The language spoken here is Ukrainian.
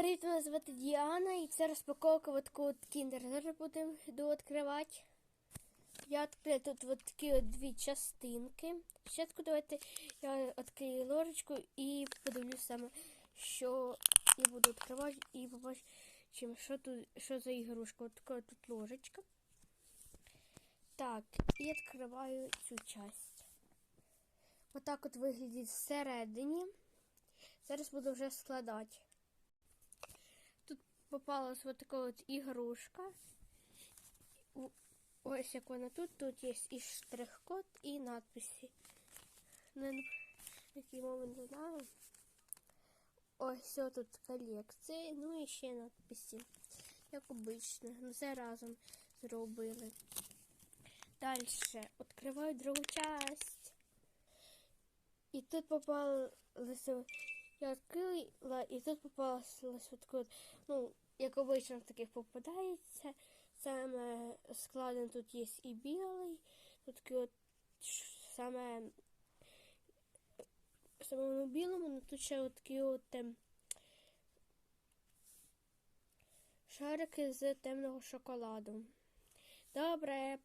Привіт, мене звати Діана і це розпаковка от такого от кіндер. Зараз будемо відкривати. Я відкрию тут от такі от дві частинки. Спочатку давайте я відкрию ложечку і подивлюсь саме, що я буду відкривати і побачимо, що тут що за ігрушка. От така тут ложечка. Так, і відкриваю цю часть. Отак от виглядить всередині. Зараз буду вже складати. Попалась вот така от ігрушка. У- Ось як вона тут. Тут є і штрих-код, і надписи. На який не знаю. Ось тут колекції, ну і ще надписи. Як обично. Ну, Все разом зробили. Далі відкриваю другу часть. І тут попалося. Я відкрила, і тут таке, от, ну, як обично в таких попадається. Саме складен тут є і білий, тут такий от саме в самому білому, ну тут ще от такі от шарики з темного шоколаду. Добре!